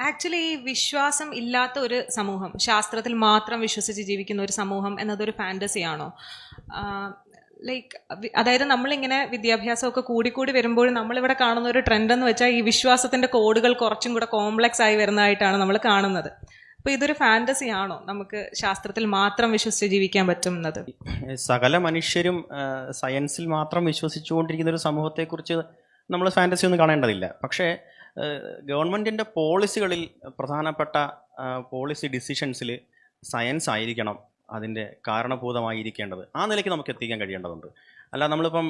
Actually വിശ്വാസം ഇല്ലാത്ത ഒരു സമൂഹം ശാസ്ത്രത്തിൽ മാത്രം വിശ്വസിച്ച് ജീവിക്കുന്ന ഒരു സമൂഹം എന്നതൊരു ഫാന്റസി ആണോ? ലൈക്ക് അതായത് നമ്മളിങ്ങനെ വിദ്യാഭ്യാസമൊക്കെ കൂടിക്കൂടി വരുമ്പോൾ നമ്മളിവിടെ കാണുന്ന ഒരു ട്രെൻഡ് എന്ന് വെച്ചാൽ ഈ വിശ്വാസത്തിന്റെ കോഡുകൾ കുറച്ചും കൂടെ കോംപ്ലക്സ് ആയി വരുന്നതായിട്ടാണ് നമ്മൾ കാണുന്നത്. അപ്പോൾ ഇതൊരു ഫാന്റസി ആണോ? നമുക്ക് ശാസ്ത്രത്തിൽ മാത്രം വിശ്വസിച്ച് ജീവിക്കാൻ പറ്റുന്നത്. സകല മനുഷ്യരും സയൻസിൽ മാത്രം വിശ്വസിച്ചുകൊണ്ടിരിക്കുന്ന ഒരു സമൂഹത്തെക്കുറിച്ച് നമ്മൾ ഫാന്റസി ഒന്നും കാണേണ്ടതില്ല. പക്ഷേ ഗവൺമെന്റിന്റെ പോളിസികളിൽ പ്രധാനപ്പെട്ട പോളിസി ഡിസിഷൻസിൽ സയൻസ് ആയിരിക്കണം അതിന്റെ കാരണഭൂതമായിരിക്കേണ്ടത്. ആ നിലയ്ക്ക് നമുക്ക് എത്തിക്കാൻ കഴിയേണ്ടതുണ്ട്. അല്ല നമ്മളിപ്പം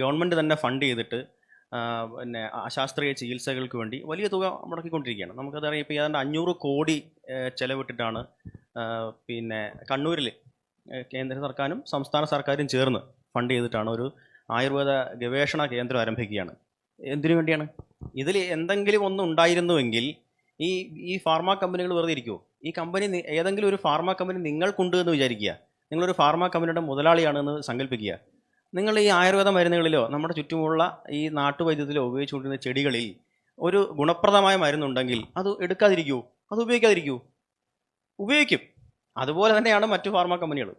ഗവൺമെന്റ് തന്നെ ഫണ്ട് ചെയ്തിട്ട് പിന്നെ അശാസ്ത്രീയ ചികിത്സകൾക്ക് വേണ്ടി വലിയ തുക മുടക്കിക്കൊണ്ടിരിക്കുകയാണ്. നമുക്കതറിയാം ഇപ്പോൾ ഏതാണ്ട് അഞ്ഞൂറ് കോടി ചെലവിട്ടിട്ടാണ് പിന്നെ കണ്ണൂരിൽ കേന്ദ്ര സർക്കാരും സംസ്ഥാന സർക്കാരും ചേർന്ന് ഫണ്ട് ചെയ്തിട്ടാണ് ഒരു ആയുർവേദ ഗവേഷണ കേന്ദ്രം ആരംഭിക്കുകയാണ്. എന്തിനു വേണ്ടിയാണ്? ഇതിൽ എന്തെങ്കിലും ഒന്ന് ഉണ്ടായിരുന്നുവെങ്കിൽ ഈ ഈ ഫാർമ കമ്പനികൾ വെറുതെ ഇരിക്കുമോ ഈ കമ്പനി ഏതെങ്കിലും ഒരു ഫാർമ കമ്പനി നിങ്ങൾക്കുണ്ട് എന്ന് വിചാരിക്കുക. നിങ്ങളൊരു ഫാർമ കമ്പനിയുടെ മുതലാളിയാണെന്ന് സങ്കല്പിക്കുക. നിങ്ങൾ ഈ ആയുർവേദ മരുന്നുകളിലോ നമ്മുടെ ചുറ്റുമുള്ള ഈ നാട്ടുവൈദ്യത്തിലോ ഉപയോഗിച്ചുകൊണ്ടിരുന്ന ചെടികളിൽ ഒരു ഗുണപ്രദമായ മരുന്നുണ്ടെങ്കിൽ അത് എടുക്കാതിരിക്കൂ. അത് ഉപയോഗിക്കാതിരിക്കൂ. ഉപയോഗിക്കും. അതുപോലെ തന്നെയാണ് മറ്റു ഫാർമ കമ്പനികൾ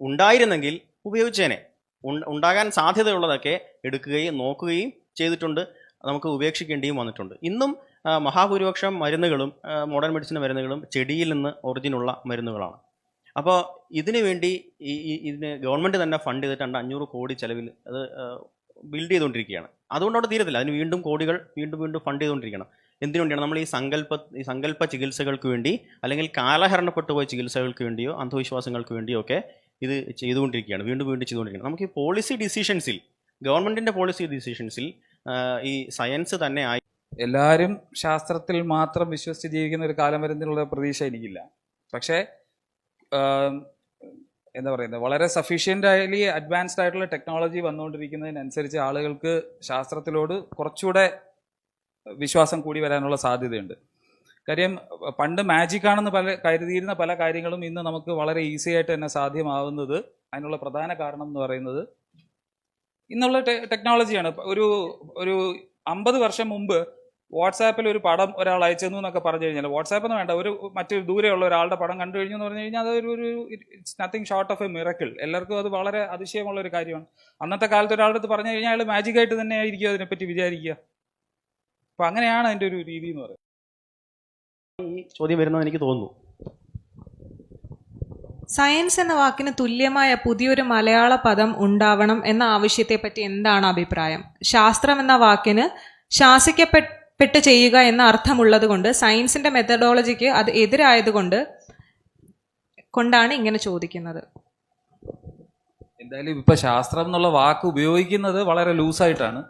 ഉണ്ടായിരുന്നെങ്കിൽ ഉപയോഗിച്ചേനെ. ഉണ്ട- ഉണ്ടാകാൻ സാധ്യതയുള്ളതൊക്കെ എടുക്കുകയും നോക്കുകയും ചെയ്തിട്ടുണ്ട്. നമുക്ക് ഉപേക്ഷിക്കേണ്ടിയും വന്നിട്ടുണ്ട്. ഇന്നും മഹാഭൂരിപക്ഷം മരുന്നുകളും മോഡേൺ മെഡിസിൻ മരുന്നുകളും ചെടിയിൽ നിന്ന് ഒറിജിനുള്ള മരുന്നുകളാണ്. അപ്പോൾ ഇതിനു വേണ്ടി ഈ ഈ- ഇതിന് ഗവൺമെന്റ് തന്നെ ഫണ്ട് ചെയ്തിട്ടുണ്ട് അഞ്ഞൂറ് കോടി ചിലവിൽ അത് ബിൽഡ് ചെയ്തുകൊണ്ടിരിക്കുകയാണ്. അതുകൊണ്ട് അവിടെ തീരത്തില്ല. അതിന് വീണ്ടും കോടികൾ വീണ്ടും വീണ്ടും ഫണ്ട് ചെയ്തുകൊണ്ടിരിക്കണം. എന്തിനു വേണ്ടിയാണ്? നമ്മൾ ഈ സങ്കല്പ ഈ സങ്കല്പ ചികിത്സകൾക്ക് വേണ്ടി അല്ലെങ്കിൽ കാലഹരണപ്പെട്ടു പോയ ചികിത്സകൾക്ക് വേണ്ടിയോ അന്ധവിശ്വാസങ്ങൾക്ക് വേണ്ടിയോ ഒക്കെ ഇത് ചെയ്തുകൊണ്ടിരിക്കുകയാണ്. വീണ്ടും വീണ്ടും ചെയ്തുകൊണ്ടിരിക്കുകയാണ്. നമുക്ക് ഈ പോളിസി ഡിസിഷൻസിൽ ഗവൺമെന്റിന്റെ പോളിസി ഡിസിഷൻസിൽ ഈ സയൻസ് തന്നെ ആയി. എല്ലാവരും ശാസ്ത്രത്തിൽ മാത്രം വിശ്വസിച്ച് ജീവിക്കുന്ന ഒരു കാലം വരുന്നതിനുള്ള പ്രതീക്ഷ എനിക്കില്ല. പക്ഷേ എന്താ പറയുന്നത് വളരെ സഫീഷ്യന്റ് ആയി അഡ്വാൻസ്ഡ് ആയിട്ടുള്ള ടെക്നോളജി വന്നുകൊണ്ടിരിക്കുന്നതിനനുസരിച്ച് ആളുകൾക്ക് ശാസ്ത്രത്തിലോട് കുറച്ചുകൂടെ വിശ്വാസം കൂടി വരാനുള്ള സാധ്യതയുണ്ട്. കാര്യം പണ്ട് മാജിക് ആണെന്ന് പല കരുതിയിരുന്ന പല കാര്യങ്ങളും ഇന്ന് നമുക്ക് വളരെ ഈസി ആയിട്ട് തന്നെ സാധ്യമാവുന്നത് അതിനുള്ള പ്രധാന കാരണം എന്ന് പറയുന്നത് ഇന്നുള്ള ടെക്നോളജിയാണ് ഒരു ഒരു അമ്പത് വർഷം മുമ്പ് വാട്സാപ്പിൽ ഒരു പടം ഒരാൾ അയച്ചെന്നു എന്നൊക്കെ പറഞ്ഞു കഴിഞ്ഞാൽ വാട്സാപ്പ് എന്ന് വേണ്ട ഒരു മറ്റൊരു ദൂരെയുള്ള ഒരാളുടെ പടം കണ്ടു കഴിഞ്ഞു എന്ന് പറഞ്ഞു കഴിഞ്ഞാൽ അതൊരു ഒരു it's nothing short of a miracle എല്ലാവർക്കും അത് വളരെ അതിശയമുള്ള ഒരു കാര്യമാണ്. അന്നത്തെ കാലത്ത് ഒരാളുടെ അടുത്ത് പറഞ്ഞു കഴിഞ്ഞാൽ അയാൾ മാജിക്കായിട്ട് തന്നെ ആയിരിക്കും അതിനെപ്പറ്റി വിചാരിക്കുക. അപ്പൊ അങ്ങനെയാണ് അതിന്റെ ഒരു രീതി എന്ന് പറയുന്നത്. ഈ ചോദ്യം വരുന്നത് എനിക്ക് തോന്നുന്നു. സയൻസ് എന്ന വാക്കിന് തുല്യമായ പുതിയൊരു മലയാള പദം ഉണ്ടാവണം എന്ന ആവശ്യത്തെപ്പറ്റി എന്താണ് അഭിപ്രായം? ശാസ്ത്രം എന്ന വാക്കിന് ശാസിക്കപ്പെട്ട് ചെയ്യുക എന്ന അർത്ഥമുള്ളത് കൊണ്ട് സയൻസിന്റെ മെത്തഡോളജിക്ക് അത് എതിരായതുകൊണ്ട് കൊണ്ടാണ് ഇങ്ങനെ ചോദിക്കുന്നത്. എന്തായാലും ഇപ്പൊ ശാസ്ത്രം എന്നുള്ള വാക്ക് ഉപയോഗിക്കുന്നത് വളരെ ലൂസായിട്ടാണ്.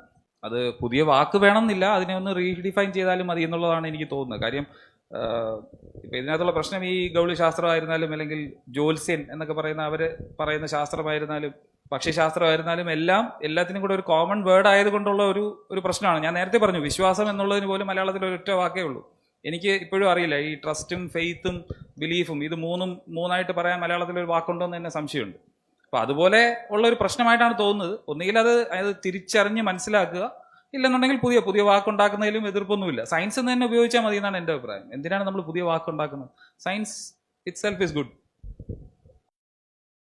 അത് പുതിയ വാക്ക് വേണമെന്നില്ല അതിനെ ഒന്ന് റീഡിഫൈൻ ചെയ്താലും മതി എന്നുള്ളതാണ് എനിക്ക് തോന്നുന്നത്. കാര്യം ഇപ്പൊ ഇതിനകത്തുള്ള പ്രശ്നം ഈ ഗൗളി ശാസ്ത്രമായിരുന്നാലും അല്ലെങ്കിൽ ജ്യോത്സ്യൻ എന്നൊക്കെ പറയുന്ന അവർ പറയുന്ന ശാസ്ത്രമായിരുന്നാലും പക്ഷിശാസ്ത്രമായിരുന്നാലും എല്ലാം എല്ലാത്തിനും കൂടെ ഒരു കോമൺ വേർഡ് ആയതുകൊണ്ടുള്ള ഒരു ഒരു പ്രശ്നമാണ്. ഞാൻ നേരത്തെ പറഞ്ഞു വിശ്വാസം എന്നുള്ളതിന് പോലും മലയാളത്തിൽ ഒരൊറ്റ വാക്കേ ഉള്ളൂ. എനിക്ക് ഇപ്പോഴും അറിയില്ല ഈ ട്രസ്റ്റും ഫെയ്ത്തും ബിലീഫും ഇത് മൂന്നും മൂന്നായിട്ട് പറയാൻ മലയാളത്തിൽ ഒരു വാക്കുണ്ടോ എന്ന് തന്നെ സംശയമുണ്ട്. അപ്പോൾ അതുപോലെ ഉള്ള ഒരു പ്രശ്നമായിട്ടാണ് തോന്നുന്നത്. ഒന്നുകിൽ അത് അത് തിരിച്ചറിഞ്ഞ് മനസ്സിലാക്കുക ഇല്ലെന്നുണ്ടെങ്കിൽ പുതിയ പുതിയ വാക്കുണ്ടാക്കുന്നതിലും എതിർപ്പൊന്നുമില്ല. സയൻസ് എന്ന് തന്നെ ഉപയോഗിച്ചാൽ മതി എന്നാണ് എന്റെ അഭിപ്രായം. എന്തിനാണ് നമ്മൾ പുതിയ വാക്കുണ്ടാക്കുന്നത്? Science itself is good